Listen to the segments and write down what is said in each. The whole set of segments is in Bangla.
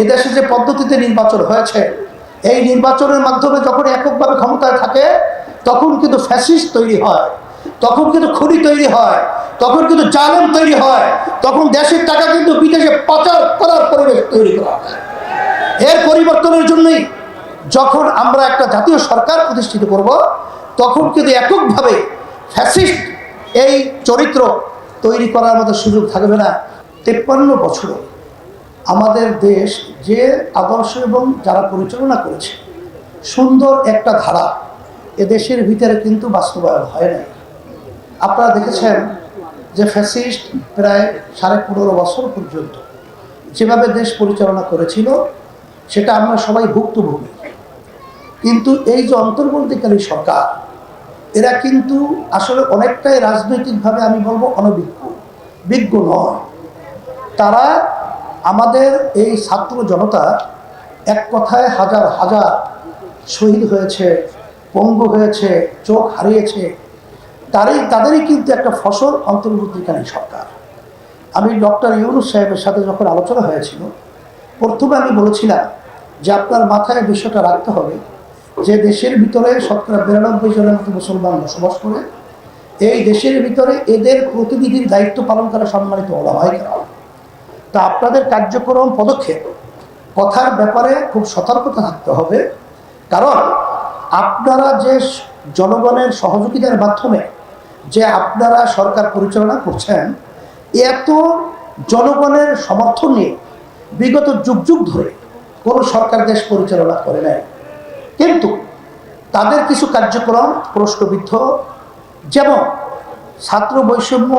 এদেশে যে পদ্ধতিতে নির্বাচন হয়েছে, এই নির্বাচনের মাধ্যমে যখন এককভাবে ক্ষমতায় থাকে, তখন কিন্তু ফ্যাসিস্ট তৈরি হয়, তখন কিন্তু খুনি তৈরি হয়, তখন কিন্তু জালেম তৈরি হয়, তখন দেশের টাকা কিন্তু বিদেশে পাচার করার পরিবেশ তৈরি করা হয়। এর পরিবর্তনের জন্যই যখন আমরা একটা জাতীয় সরকার প্রতিষ্ঠিত করব, তখন কিন্তু এককভাবে ফ্যাসিস্ট এই চরিত্র তৈরি করার মতো সুযোগ থাকবে না। তেপ্পান্ন বছরে আমাদের দেশ যে আদর্শ এবং যারা পরিচালনা করেছে, সুন্দর একটা ধারা এ দেশের ভিতরে কিন্তু বাস্তবায়ন হয় নাই। আপনারা দেখেছেন যে ফ্যাসিস্ট প্রায় সাড়ে পনেরো বছর পর্যন্ত যেভাবে দেশ পরিচালনা করেছিল, সেটা আমরা সবাই ভুক্তভোগী। কিন্তু এই যে অন্তর্বর্তীকালী সরকার, এরা কিন্তু আসলে অনেকটাই রাজনৈতিকভাবে আমি বলব অনভিজ্ঞ, বিজ্ঞ নয়। তারা আমাদের এই ছাত্র জনতা এক কথায় হাজার হাজার শহীদ হয়েছে, পঙ্গু হয়েছে, চোখ হারিয়েছে। তারই, তাদেরই কিন্তু একটা ফসল অন্তর্বর্তীকালীন সরকার। আমি ডক্টর ইউনুস সাহেবের সাথে যখন আলোচনা হয়েছিল, প্রথমে আমি বলেছিলাম যে আপনার মাথায় বিষয়টা রাখতে হবে যে দেশের ভিতরে শতকরা বিরানব্বই জনের মতো মুসলমান বসবাস করে, এই দেশের ভিতরে এদের প্রতিনিধির দায়িত্ব পালন করা সম্মানিত ওলামাই করা তা আপনাদের কার্যক্রম পদক্ষেপ। কথার ব্যাপারে খুব সতর্কতা থাকতে হবে। কারণ আপনারা যে জনগণের সহযোগিতার মাধ্যমে যে আপনারা সরকার পরিচালনা করছেন এত জনগণের সমর্থন নিয়ে বিগত যুগ যুগ ধরে কোনো সরকার দেশ পরিচালনা করে নেয় কিন্তু তাদের কিছু কার্যক্রম প্রশ্নবিদ্ধ, যেমন ছাত্র বৈষম্য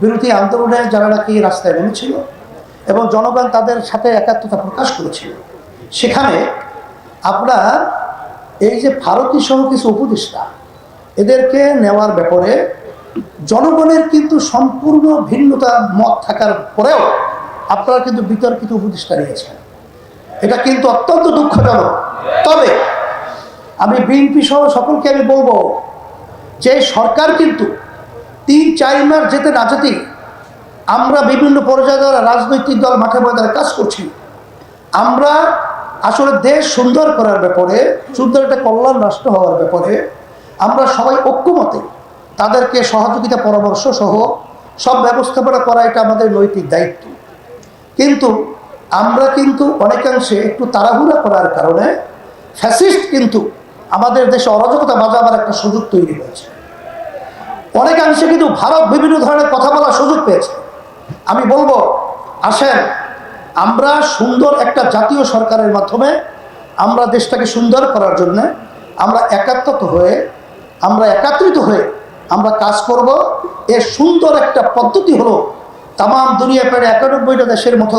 বিরোধী আন্দোলনে যারা নাকি রাস্তায় নেমেছিল এবং জনগণ তাদের সাথে একাত্মতা প্রকাশ করেছিল। সেখানে আপনার এই যে ভারতী সহ কিছু উপদেষ্টা, এদেরকে নেওয়ার ব্যাপারে জনগণের কিন্তু সম্পূর্ণ ভিন্নতা মত থাকার পরেও আপনারা কিন্তু বিতর্কিত উপদেষ্টা নিয়েছেন এটা কিন্তু অত্যন্ত দুঃখজনক। তবে আমি বিএনপি সহ সকলকে আমি বলব, যে সরকার কিন্তু তিন চার মাস যেতে না যেতেই আমরা বিভিন্ন পর্যায়ে রাজনৈতিক দল মাঠে ময়দানে কাজ করছি। আমরা আসলে দেশ সুন্দর করার ব্যাপারে, সুন্দর একটা কল্যাণ রাষ্ট্র হওয়ার ব্যাপারে, আমরা সবাই ঐক্যমতে তাদেরকে সহযোগিতা, পরামর্শ সহ সব ব্যবস্থাপনা করা এটা আমাদের নৈতিক দায়িত্ব। কিন্তু আমরা কিন্তু অনেকাংশে একটু তাড়াহুড়া করার কারণে ফ্যাসিস্ট কিন্তু আমাদের দেশে অরাজকতা বাজাবার একটা সুযোগ তৈরি হয়েছে। অনেকাংশে কিন্তু ভারত বিভিন্ন ধরনের কথা বলার সুযোগ পেয়েছে। আমি বলব, আসেন, আমরা সুন্দর একটা জাতীয় সরকারের মাধ্যমে আমরা দেশটাকে সুন্দর করার জন্য আমরা একাত্মত হয়ে, আমরা একাত্রিত হয়ে আমরা কাজ করব। এর সুন্দর একটা পদ্ধতি হলো তাম দুনিয়া প্রায় একানব্বইটা দেশের মতো,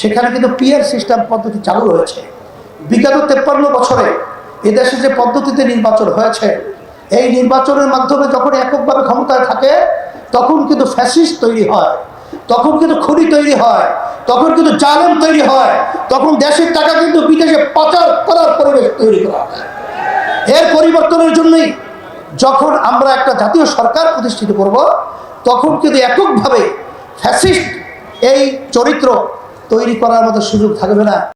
সেখানে কিন্তু পিয়ার সিস্টেম পদ্ধতি চালু হয়েছে বিগত তেপ্পান্ন বছরে এদেশে যে পদ্ধতিতে নির্বাচন হয়েছে, এই নির্বাচনের মাধ্যমে যখন এককভাবে ক্ষমতায় থাকে, তখন কিন্তু ফ্যাসিস্ট তৈরি হয়। তখন কিন্তু খুনি তৈরি হয়, তখন কিন্তু জালেম তৈরি হয়, তখন দেশের টাকা কিন্তু বিদেশে পাচার করার পরিবেশ তৈরি করা হয়। এর পরিবর্তনের জন্যই যখন আমরা একটা জাতীয় সরকার প্রতিষ্ঠিত করব, তখন কিন্তু এককভাবে ফ্যাসিস্ট এই চরিত্র তৈরি করার মতো সুযোগ থাকবে না।